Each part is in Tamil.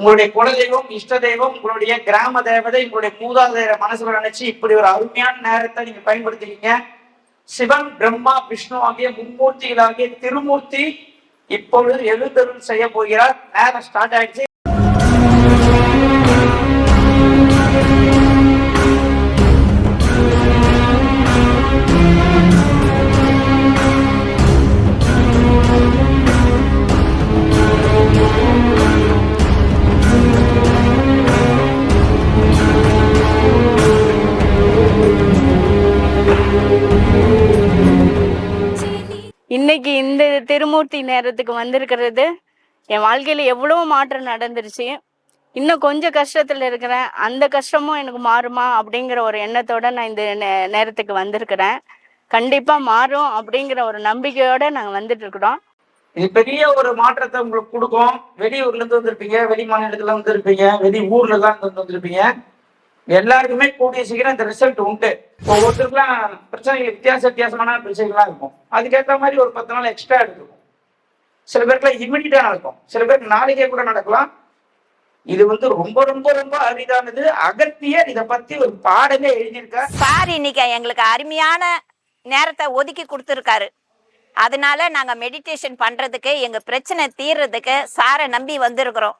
உங்களுடைய குலதெய்வம் இஷ்ட தெய்வம் உங்களுடைய கிராம தேவதை உங்களுடைய மூதாதையர மனசுல நினைச்சு இப்படி ஒரு அருமையான நேரத்தை நீங்க பயன்படுத்திக்கீங்க சிவன் பிரம்மா விஷ்ணு ஆகிய மும்மூர்த்திகளாகிய திருமூர்த்தி இப்பொழுது எழுந்தருள் செய்ய போகிறார். நேரம் ஸ்டார்ட் ஆயிடுச்சு. இந்த நேரத்துக்கு வந்திருக்கிறது. என் வாழ்க்கையில எவ்வளவு மாற்றம் நடந்துருச்சு. இன்னும் கொஞ்சம் கஷ்டத்துல இருக்கிறேன். அந்த கஷ்டமும் எனக்கு மாறுமா அப்படிங்கிற ஒரு எண்ணத்தோட நான் இந்த நே- நேரத்துக்கு வந்திருக்கிறேன். கண்டிப்பா மாறும் அப்படிங்கிற ஒரு நம்பிக்கையோட நாங்க வந்துட்டு இருக்கிறோம். இது பெரிய ஒரு மாற்றத்தை உங்களுக்கு கொடுக்கும். வெளியூர்ல இருந்து வந்திருப்பீங்க. வெளி மாநிலத்துல வந்திருப்பீங்க. வெளி ஊர்ல எல்லாம் இருந்து வந்திருப்பீங்க. எல்லாருக்குமே கூடிய சீக்கிரம் இந்த ரிசல்ட் உண்டு. ஒவ்வொருத்தருக்குலாம் பிரச்சனைகள் வித்தியாச வித்தியாசமான பிரச்சனைகள்லாம் இருக்கும். அதுக்கேற்ற மாதிரி ஒரு பத்து நாள் எக்ஸ்ட்ரா எடுத்துக்கும் சில பேருக்குலாம் இமிடியா நடக்கும். சில பேருக்கு நாளைக்கே கூட நடக்கலாம். இது வந்து ரொம்ப ரொம்ப ரொம்ப அரிதானது. அகத்தியர் இதை பத்தி ஒரு பாடமே எழுதியிருக்கார். சார் இன்னைக்கு எங்களுக்கு அருமையான நேரத்தை ஒதுக்கி கொடுத்துருக்காரு. அதனால நாங்க மெடிடேஷன் பண்றதுக்கு எங்க பிரச்சனை தீர்றதுக்கு சாரை நம்பி வந்திருக்கிறோம்.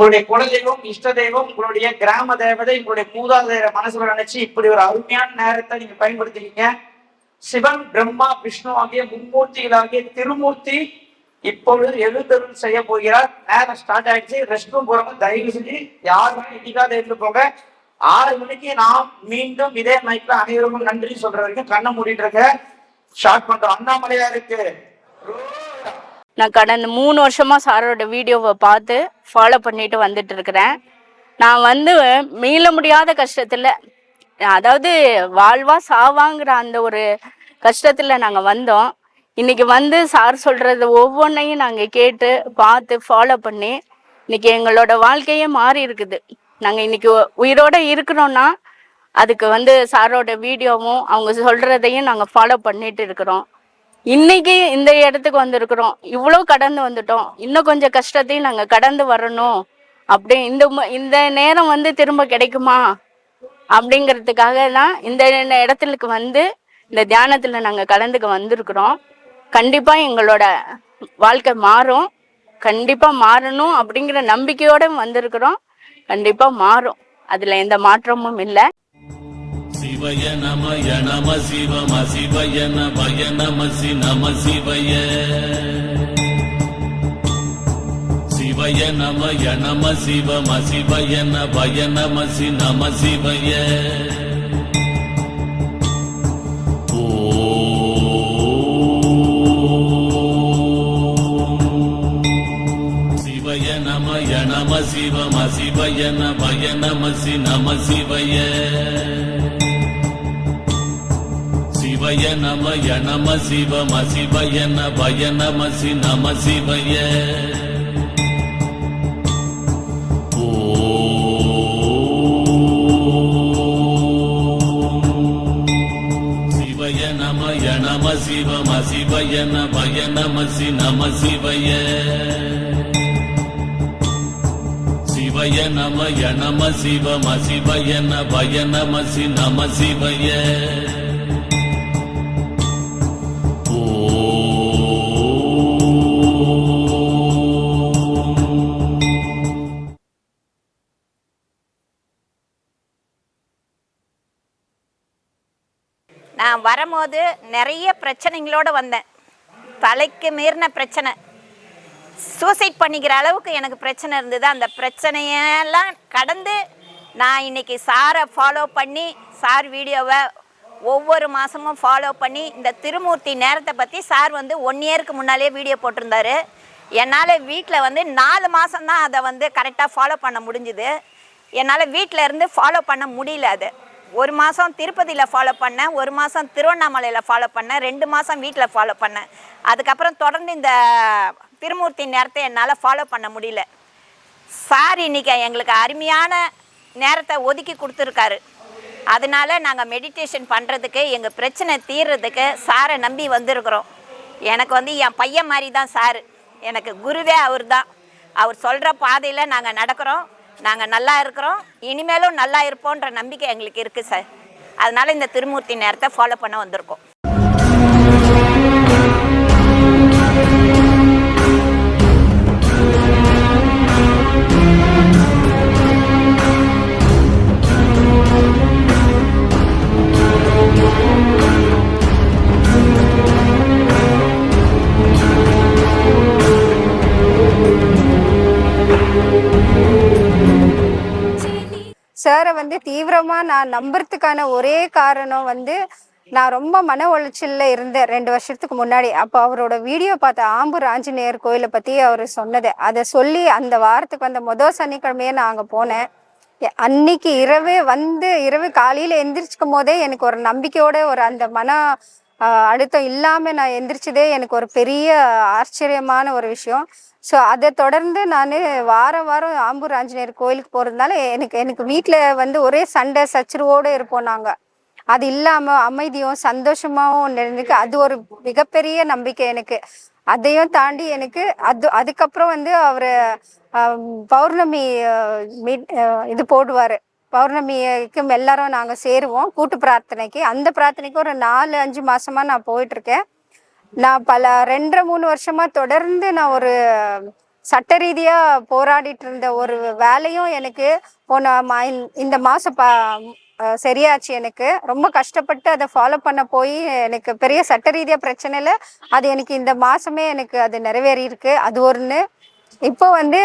உங்களுடைய குலதெய்வம் இஷ்ட தெய்வம் உங்களுடைய கிராம தேவதை உங்களுடைய மூதாதைய மனசுல நினைச்சு இப்படி ஒரு அருமையான நேரத்தை நீங்க பயன்படுத்திக்கீங்க. சிவன் பிரம்மா விஷ்ணு ஆகிய மும்மூர்த்திகளாகிய திருமூர்த்தி இப்பொழுது எழுந்தருள் செய்ய போகிறார். நேரம் ஸ்டார்ட் ஆயிடுச்சு. ரெஸ்ட் ரூம் போறவங்க தயவு செஞ்சு யாருமே இடிக்காத இருந்து போங்க. ஆறு மணிக்கு நாம் மீண்டும் இதே மைக்ல அனைவருக்கும் நன்றி சொல்ற வரைக்கும் கண்ணை மூடிட்டு இருக்க ஷார்ட் பண்றோம். அண்ணாமலையா இருக்கு நான் கடந்த மூணு வருஷமா சாரோட வீடியோவை பார்த்து ஃபாலோ பண்ணிட்டு வந்துட்டு இருக்கிறேன். நான் வந்து மீள முடியாத கஷ்டத்துல அதாவது வாழ்வா சாவாங்கிற அந்த ஒரு கஷ்டத்துல நாங்க வந்தோம். இன்னைக்கு வந்து சார் சொல்றது ஒவ்வொன்றையும் நாங்க கேட்டு பார்த்து ஃபாலோ பண்ணி இன்னைக்கு எங்களோட வாழ்க்கையே மாறி இருக்குது. நாங்க இன்னைக்கு உயிரோட இருக்கிறோம்னா அதுக்கு வந்து சாரோட வீடியோவும் அவங்க சொல்றதையும் நாங்க ஃபாலோ பண்ணிட்டு இருக்கிறோம். இன்னைக்கு இந்த இடத்துக்கு வந்திருக்கிறோம். இவ்வளோ கடந்து வந்துட்டோம். இன்னும் கொஞ்சம் கஷ்டத்தையும் நாங்க கடந்து வரணும். அப்படி இந்த ம- இந்த நேரம் வந்து திரும்ப கிடைக்குமா? அப்படிங்கிறதுக்காக தான் இந்த இடத்துக்கு வந்து இந்த தியானத்துல நாங்க கலந்துக்க வந்திருக்கிறோம். கண்டிப்பா எங்களோட வாழ்க்கை மாறும். கண்டிப்பா மாறணும் அப்படிங்கிற நம்பிக்கையோட வந்திருக்கிறோம். கண்டிப்பா மாறும். அதுல எந்த மாற்றமும் இல்லை. சிவய நமய நம சிவம சிவய நமய நமசி நம சிவய. சிவய நமய நம சிவம சிவய நபய நமசி நம சிவய. ஓம் சிவய நமய நம சிவம சிவய நபய நமசி நம சிவய. சிவய நமய நம சிவம சிவய நபய நமசி நம சிவய. சிவய நமய நம சிவம சிவய நபய நமசி நம சிவய. சிவய நமய நம சிவ சிவய நபய நமசி நம சிவய. வரும்போது நிறைய பிரச்சனைகளோடு வந்தேன். தலைக்கு மீறின பிரச்சனை. சூசைட் பண்ணிக்கிற அளவுக்கு எனக்கு பிரச்சனை இருந்தது. அந்த பிரச்சனையெல்லாம் கடந்து நான் இன்றைக்கி சாரை ஃபாலோ பண்ணி சார் வீடியோவை ஒவ்வொரு மாதமும் ஃபாலோ பண்ணி இந்த திருமூர்த்தி நேரத்தை பற்றி சார் வந்து ஒன் இயருக்கு முன்னாலே வீடியோ போட்டிருந்தாரு. என்னால் வீட்டில் வந்து நாலு மாதம்தான் அதை வந்து கரெக்டாக ஃபாலோ பண்ண முடிஞ்சுது. என்னால் வீட்டில் இருந்து ஃபாலோ பண்ண முடியல அது. ஒரு மாதம் திருப்பதியில் ஃபாலோ பண்ணேன் ஒரு மாதம் திருவண்ணாமலையில் ஃபாலோ பண்ணேன் ரெண்டு மாதம் வீட்டில் ஃபாலோ பண்ணேன். அதுக்கப்புறம் தொடர்ந்து இந்த திருமூர்த்தி நேரத்தை என்னால் ஃபாலோ பண்ண முடியல. சார் இன்னைக்கு எங்களுக்கு அருமையான நேரத்தை ஒதுக்கி கொடுத்துருக்காரு. அதனால நாங்கள் மெடிடேஷன் பண்ணுறதுக்கு எங்கள் பிரச்சனை தீர்றதுக்கு சாரை நம்பி வந்திருக்கிறோம். எனக்கு வந்து என் பையன் மாதிரி தான் சார் எனக்கு குருவே அவர் தான் அவர் சொல்கிற பாதையில் நாங்கள் நடக்கிறோம். நாங்கள் நல்லா இருக்கிறோம். இனிமேலும் நல்லா இருப்போன்ற நம்பிக்கை எங்களுக்கு இருக்குது சார். அதனால் இந்த திருமூர்த்தி நேரத்தை ஃபாலோ பண்ண வந்திருக்கோம். வந்து தீவிரமா நான் நம்புறதுக்கான ஒரே காரணம் வந்து நான் ரொம்ப மன உளைச்சல்ல இருந்தேன் ரெண்டு வருஷத்துக்கு முன்னாடி. அப்போ அவரோட வீடியோ பார்த்த ஆம்பூர் ஆஞ்சநேயர் கோயிலை பத்தி அவர் சொன்னது. அதை சொல்லி அந்த வாரத்துக்கு வந்த முதல் சனிக்கிழமையே நான் அங்கே போனேன். அன்னைக்கு இரவே வந்து இரவு காலையில எந்திரிச்சுக்கும் போதே எனக்கு ஒரு நம்பிக்கையோட ஒரு அந்த மன அழுத்தம் இல்லாம நான் எந்திரிச்சதே எனக்கு ஒரு பெரிய ஆச்சரியமான ஒரு விஷயம். ஸோ அதை தொடர்ந்து நான் வாரம் வாரம் ஆம்பூர் ஆஞ்சநேயர் கோயிலுக்கு போகிறதுனால எனக்கு எனக்கு வீட்டில் வந்து ஒரே சண்டை சச்சரவோடு இருப்போம் நாங்கள் அது இல்லாமல் அமைதியும் சந்தோஷமாகவும் இருந்துக்கு அது ஒரு மிகப்பெரிய நம்பிக்கை எனக்கு. அதையும் தாண்டி எனக்கு அது அதுக்கப்புறம் வந்து அவர் பௌர்ணமி மீட் இது போடுவார். பௌர்ணமிக்கும் எல்லாரும் நாங்கள் சேருவோம் கூட்டு பிரார்த்தனைக்கு. அந்த பிரார்த்தனைக்கு ஒரு நாலு அஞ்சு மாசமா நான் போயிட்டு இருக்கேன். நான் பல ரெண்டரை மூணு வருஷமா தொடர்ந்து நான் ஒரு சட்ட ரீதியா போராடிட்டு இருந்த ஒரு வேலையும் எனக்கு போன மா- இந்த மாசம் ப சரியாச்சு எனக்கு. ரொம்ப கஷ்டப்பட்டு அதை ஃபாலோ பண்ண போய் எனக்கு பெரிய சட்ட ரீதியா பிரச்சனை இல்லை அது எனக்கு இந்த மாசமே எனக்கு அது நிறைவேறி இருக்கு அது ஒன்று இப்போ வந்து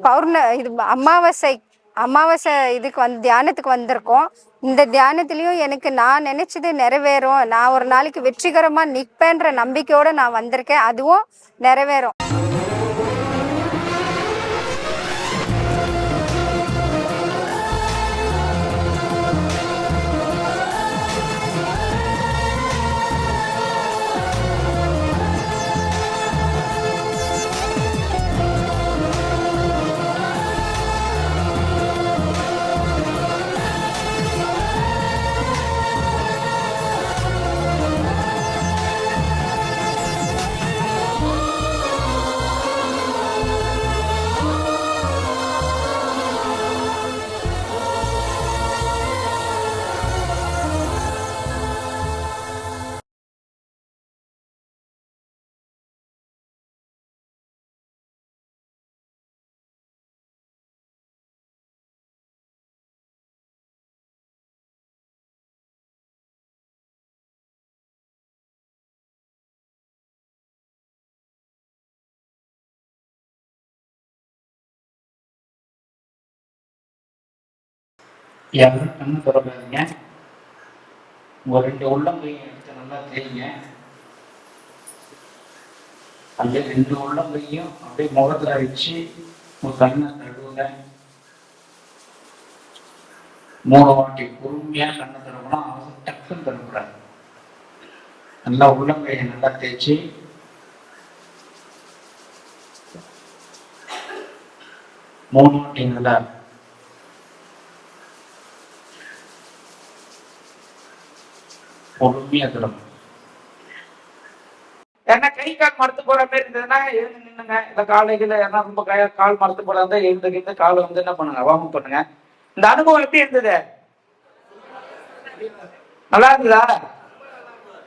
பௌர்ண இது அமாவாசை அமாவாசை இதுக்கு வந்து தியானத்துக்கு வந்திருக்கோம். இந்த தியானத்துலேயும் எனக்கு நான் நினச்சது நிறைவேறும். நான் ஒரு நாளைக்கு வெற்றிகரமாக நிற்பேன்ற நம்பிக்கையோடு நான் வந்திருக்கேன். அதுவும் நிறைவேறும். யாரும் கண்ணு திறக்காதீங்க உங்க ரெண்டு உள்ளங்கையும் எடுத்து நல்லா தேய்ங்க. அப்படியே ரெண்டு உள்ளங்கையும் அப்படியே முகத்துல வச்சு உங்க கண்ணை தழுவுங்க மூணு வாட்டி பொறுமையா கண்ணை திறக்கணும் அவசரம் டக்குன்னு திறக்கூடாது நல்லா உள்ளங்கையை நல்லா தேய்ச்சி. மூணு வாட்டி நல்லா பொறுமையா திரும்ப என்ன கை கால் மறுத்து போற மாதிரி இருந்ததுன்னா எழுந்து நின்னுங்க இந்த காலையில ஏன்னா ரொம்ப கை- கால் மறுத்து போறா இருந்தா எழுந்து காலை வந்து என்ன பண்ணுங்க? வார்ம் பண்ணுங்க. இந்த அனுபவம் எப்படி இருந்தது? நல்லா இருந்ததா?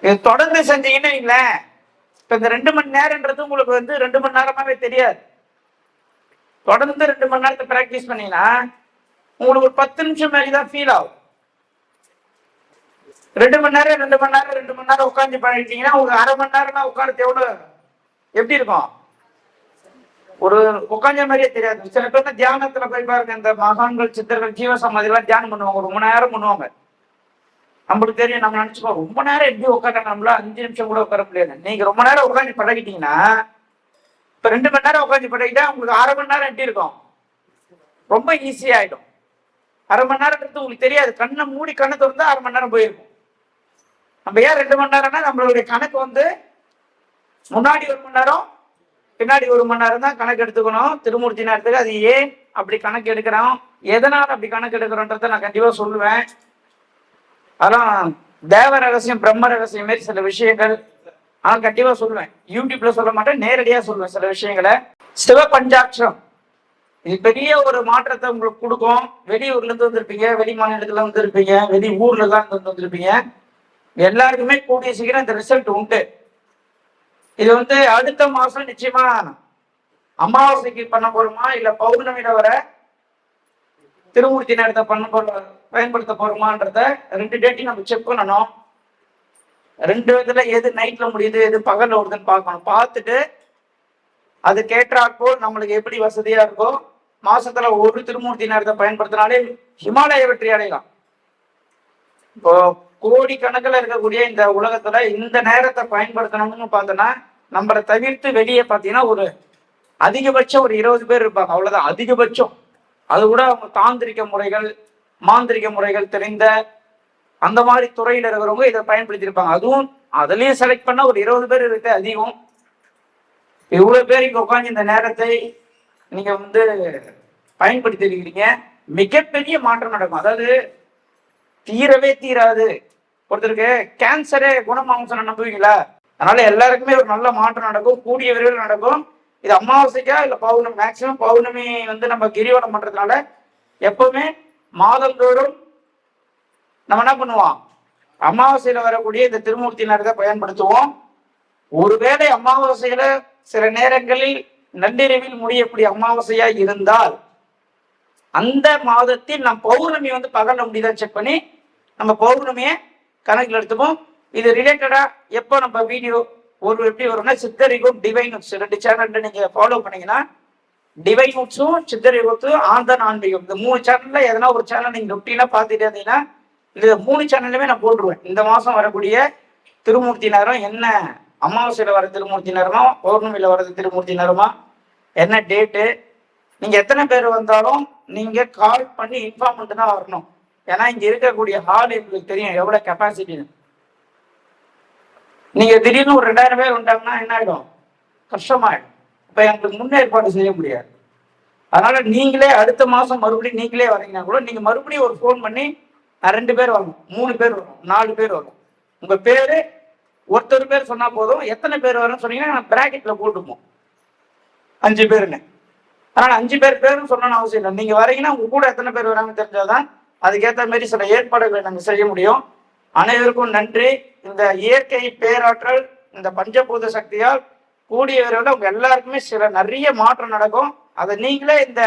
இது தொடர்ந்து செஞ்சீங்கன்னு வைங்களேன். இப்ப இந்த ரெண்டு மணி நேரம்ன்றது உங்களுக்கு வந்து ரெண்டு மணி நேரமாவே தெரியாது. தொடர்ந்து ரெண்டு மணி நேரத்தை பிராக்டிஸ் பண்ணீங்கன்னா உங்களுக்கு ஒரு பத்து நிமிஷம் மாதிரி தான் ஃபீல் ஆகும். ரெண்டு மணி நேரம் ரெண்டு மணி நேரம் ரெண்டு மணி நேரம் உட்காந்து பண்ணிட்டீங்கன்னா உங்களுக்கு அரை மணி நேரம்னா உட்காந்து எவ்வளவு எப்படி இருக்கும்? ஒரு உட்காந்த மாதிரியே தெரியாது. சில பேர் தியானத்துல போய் பாருங்க இந்த மகான்கள் சித்தர்கள் ஜீவ சமாதிலாம் தியானம் பண்ணுவாங்க. ரொம்ப நேரம் பண்ணுவாங்க. நம்மளுக்கு தெரியும் நம்ம நினைச்சுக்கோ ரொம்ப நேரம் எப்படி உட்காந்து நம்மள அஞ்சு நிமிஷம் கூட உட்கார முடியாது. நீங்க ரொம்ப நேரம் உட்காந்து பழகிட்டீங்கன்னா இப்ப ரெண்டு மணி நேரம் உட்காந்து பழகிட்டா உங்களுக்கு அரை மணி நேரம் எப்படி இருக்கும்? ரொம்ப ஈஸி ஆயிடும். அரை மணி நேரம்ன்றது உங்களுக்கு தெரியாது. கண்ணை மூடி கண்ணை திறந்தா அரை மணி நேரம் போயிருக்கும். நம்ம ஏன் ரெண்டு மணி நேரம்னா நம்மளுடைய கணக்கு வந்து முன்னாடி ஒரு மணி நேரம் பின்னாடி ஒரு மணி நேரம் தான் கணக்கு எடுத்துக்கணும். திருமூர்த்தி நேரத்துக்கு அது ஏன் அப்படி கணக்கு எடுக்கிறோம்? எதனால் அப்படி கணக்கு எடுக்கிறோன்றத நான் கண்டிப்பாக சொல்லுவேன். அதெல்லாம் தேவ ரகசியம் பிரம்ம ரகசியம் மாதிரி சில விஷயங்கள் ஆனால் கண்டிப்பாக சொல்லுவேன். யூடியூப்ல சொல்ல மாட்டேன் நேரடியாக சொல்லுவேன் சில விஷயங்களை. சிவ பஞ்சாட்சம் இது பெரிய ஒரு மாற்றத்தை உங்களுக்கு கொடுக்கும். வெளியூர்ல இருந்து வந்திருப்பீங்க வெளி மாநிலத்துல வந்திருப்பீங்க வெளி ஊர்ல தான் இருந்து வந்திருப்பீங்க. எல்லாருக்குமே கூடிய சீக்கிரம் இந்த ரிசல்ட் உண்டு. இது வந்து அடுத்த மாசம் நிச்சயமா அமாவாசைக்கு பண்ண போறோமா? இல்ல பௌர்ணமியில வர திருமூர்த்தி நேரத்தை பண்ண போற பயன்படுத்த போறோமான்றத ரெண்டு டேட்டையும் நம்ம செக் பண்ணணும். ரெண்டு இதுல எது நைட்ல முடியுது எது பகல்ல ஓடுதுன்னு பார்க்கணும். பார்த்துட்டு அது கேட்டாக்கோ நம்மளுக்கு எப்படி வசதியா இருக்கோ மாசத்துல ஒரு திருமூர்த்தி நேரத்தை பயன்படுத்தினாலே ஹிமாலய வெற்றி அடையலாம். இப்போ கோடி கணக்கில் இருக்கக்கூடிய இந்த உலகத்துல இந்த நேரத்தை பயன்படுத்தணும்னு பார்த்தோன்னா நம்மளை தவிர்த்து வெளியே பார்த்தீங்கன்னா ஒரு அதிகபட்சம் ஒரு இருபது பேர் இருப்பாங்க. அவ்வளோதான் அதிகபட்சம். அது கூட அவங்க தாந்திரிக்க முறைகள் மாந்திரிக முறைகள் தெரிந்த அந்த மாதிரி துறையில் இருக்கிறவங்க இதை பயன்படுத்தியிருப்பாங்க. அதுவும் அதுலேயும் செலக்ட் பண்ண ஒரு இருபது பேர் இருக்கு அதிகம். இவ்வளோ பேர் இங்கே உட்காந்து இந்த நேரத்தை நீங்கள் வந்து பயன்படுத்தி இருக்கிறீங்க மிகப்பெரிய மாற்றம் நடக்கும். அதாவது தீரவே தீராது. ஒருத்தருக்கு கேன்சரே குணமாகும் சொன்ன நம்புவீங்களா? அதனால எல்லாருக்குமே ஒரு நல்ல மாற்றம் நடக்கும் கூடிய விரைவில் நடக்கும். இது அமாவாசைக்கா இல்ல பௌர்ணமி மேக்சிமம் பௌர்ணமி வந்து நம்ம கிரிவலம் பண்றதுனால எப்பவுமே மாதந்தோறும் நம்ம என்ன பண்ணுவோம்? அமாவாசையில வரக்கூடிய இந்த திருமூர்த்தி நேரத்தை பயன்படுத்துவோம். ஒருவேளை அமாவாசையில சில நேரங்களில் நள்ளிரவில் முடியக்கூடிய அமாவாசையா இருந்தால் அந்த மாதத்தில் நாம் பௌர்ணமி வந்து பகல முடிதான் செக் பண்ணி நம்ம பௌர்ணமியை கணக்கில் எடுத்துப்போம். இது ரிலேட்டடா எப்போ நம்ம வீடியோ ஒரு எப்படி வரும்னா சித்தரிகம் டிவைன் நோட்ஸ் ரெண்டு சேனல் நீங்க ஃபாலோ பண்ணீங்கன்னா டிவைன் நோட்ஸும் சித்தரிகத்தும் ஆந்தன் ஆன்மீகம் இந்த மூணு சேனல்ல எதனா ஒரு சேனல் நீங்க ரொட்டீனா பார்த்துட்டே இருந்தீங்கன்னா இந்த மூணு சேனல்லுமே நான் போட்டுருவேன். இந்த மாசம் வரக்கூடிய திருமூர்த்தி நேரம் என்ன? அமாவாசையில் வர திருமூர்த்தி நேரமா பௌர்ணமியில் வர திருமூர்த்தி நேரமா என்ன டேட்டு நீங்கள் எத்தனை பேர் வந்தாலும் நீங்கள் கால் பண்ணி இன்ஃபார்ம் பண்ணிட்டு தான் வரணும். ஏன்னா இங்க இருக்கக்கூடிய ஹால் எங்களுக்கு தெரியும் எவ்வளவு கெப்பாசிட்டின்னு நீங்க திடீர்னு ஒரு ரெண்டாயிரம் பேர் வந்தாங்கன்னா என்ன ஆயிடும்? கஷ்டமாயிடும். இப்ப எங்களுக்கு முன்னேற்பாடு செய்ய முடியாது. அதனால நீங்களே அடுத்த மாசம் மறுபடியும் நீங்களே வரீங்கன்னா கூட நீங்க மறுபடியும் ஒரு ஃபோன் பண்ணி ரெண்டு பேர் வரணும் மூணு பேர் வரும் நாலு பேர் வரும் உங்க பேரு ஒருத்தர் பேர் சொன்னா போதும். எத்தனை பேர் வரும்னு சொன்னீங்கன்னா நான் பிராக்கெட்ல போட்டுப்போம். அஞ்சு பேருன்னு. அதனால அஞ்சு பேர் பேருன்னு சொல்லணும்னு அவசியம் இல்லை. நீங்க வரீங்கன்னா உங்க கூட எத்தனை பேர் வராங்கன்னு தெரிஞ்சாதான் அதுக்கேற்ற மாதிரி சில ஏற்பாடுகளை நம்ம செய்ய முடியும். அனைவருக்கும் நன்றி. இந்த இயற்கை பேராற்றல் இந்த பஞ்சபூத சக்தியால் கூடிய விரைவில் உங்க எல்லாருக்குமே சில நிறைய மாற்றம் நடக்கும். அதை நீங்களே இந்த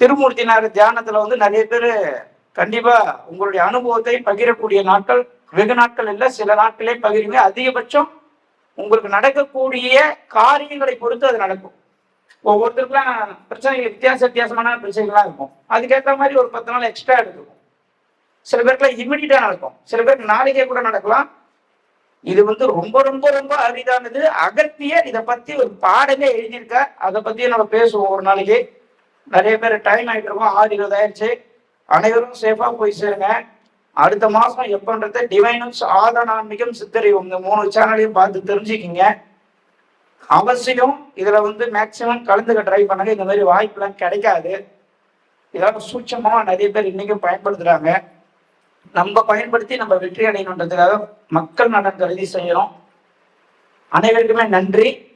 திருமூர்த்திநாயகர் தியானத்துல வந்து நிறைய பேர் கண்டிப்பா உங்களுடைய அனுபவத்தை பகிரக்கூடிய நாட்கள். வெகு நாட்கள் இல்லை சில நாட்களே பகிருங்க. அதிகபட்சம் உங்களுக்கு நடக்கக்கூடிய காரியங்களை பொறுத்து அது நடக்கும். ஒவ்வொருத்தருக்குலாம் பிரச்சனை வித்தியாச வித்தியாசமான பிரச்சனைகள்லாம் இருக்கும். அதுக்கேற்ற மாதிரி ஒரு பத்து நாள் எக்ஸ்ட்ரா எடுத்துக்கும். சில பேருக்குலாம் இமிடியட்டா நடக்கும். சில பேருக்கு நாளைக்கே கூட நடக்கலாம். இது வந்து ரொம்ப ரொம்ப ரொம்ப அரிதானது. அகத்தியர் இதை பத்தி ஒரு பாடமே எழுதியிருக்கார். அதை பத்தி நம்ம பேசுவோம் ஒரு நாளைக்கு. நிறைய பேர் டைம் ஆகிட்டு இருக்கோம். ஆறு இருபது ஆயிடுச்சு. அனைவரும் சேஃபா போய் சேருங்க. அடுத்த மாசம் எப்பன்றத டிவைனும் ஆதான ஆன்மீகம் சித்தறிவும் இந்த மூணு சேனலையும் பார்த்து தெரிஞ்சுக்கிங்க. அவசியம் இதுல வந்து மேக்சிமம் கலந்துக்க ட்ரை பண்ணுங்க. இந்த மாதிரி வாய்ப்புலாம் கிடைக்காது. இதெல்லாம் சூட்சமா நிறைய பேர் இன்னைக்கும் பயன்படுத்துறாங்க. நம்ம பயன்படுத்தி நம்ம வெற்றி அடையணுன்றதுக்காக மக்கள் நலன் கருதி செய்யறோம். அனைவருக்குமே நன்றி.